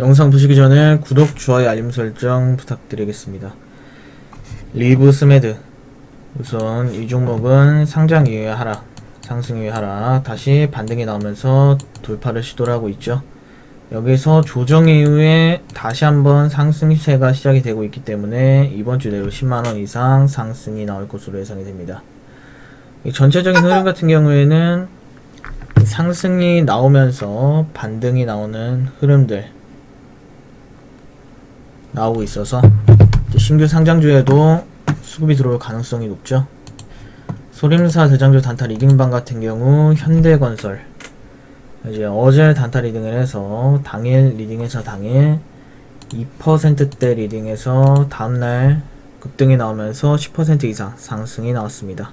영상 보시기 전에 구독, 좋아요, 알림 설정 부탁드리겠습니다. 리브 스메드 우선 이 종목은 상장 이후에 하락, 상승 이후에 하락, 다시 반등이 나오면서 돌파를 시도를 하고 있죠. 여기서 조정 이후에 다시 한번 상승세가 시작이 되고 있기 때문에 이번 주 내로 10만원 이상 상승이 나올 것으로 예상이 됩니다. 이 전체적인 흐름 같은 경우에는 상승이 나오면서 반등이 나오는 흐름들 나오고 있어서 신규 상장주에도 수급이 들어올 가능성이 높죠. 소림사 대장주 단타 리딩방 같은 경우 현대건설 이제 어제 단타 리딩을 해서 당일 리딩에서 당일 2%대 리딩에서 다음날 급등이 나오면서 10% 이상 상승이 나왔습니다.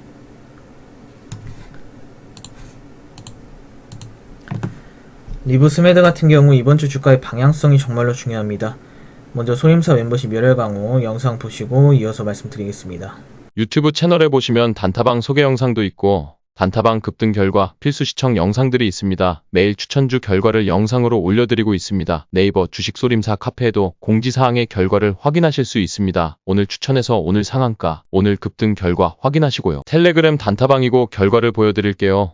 리브 스메드 같은 경우 이번 주 주가의 방향성이 정말로 중요합니다. 먼저 소림사 멤버십 열혈 강호 영상 보시고 이어서 말씀드리겠습니다. 유튜브 채널에 보시면 단타방 소개 영상도 있고 단타방 급등 결과 필수 시청 영상들이 있습니다. 매일 추천주 결과를 영상으로 올려드리고 있습니다. 네이버 주식소림사 카페에도 공지사항의 결과를 확인하실 수 있습니다. 오늘 추천해서 오늘 상한가, 오늘 급등 결과 확인하시고요. 텔레그램 단타방이고 결과를 보여드릴게요.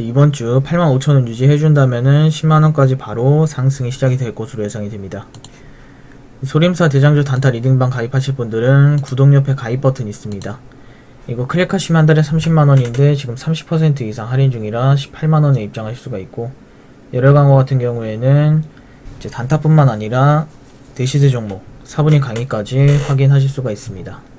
이번 주 85,000원 유지해준다면은 10만원까지 바로 상승이 시작이 될 것으로 예상이 됩니다. 소림사 대장주 단타 리딩방 가입하실 분들은 구독 옆에 가입 버튼 있습니다. 이거 클릭하시면 한 달에 30만원인데 지금 30% 이상 할인 중이라 18만원에 입장하실 수가 있고 열혈 강호 같은 경우에는 이제 단타뿐만 아니라 대시세 종목 4분위 강의까지 확인하실 수가 있습니다.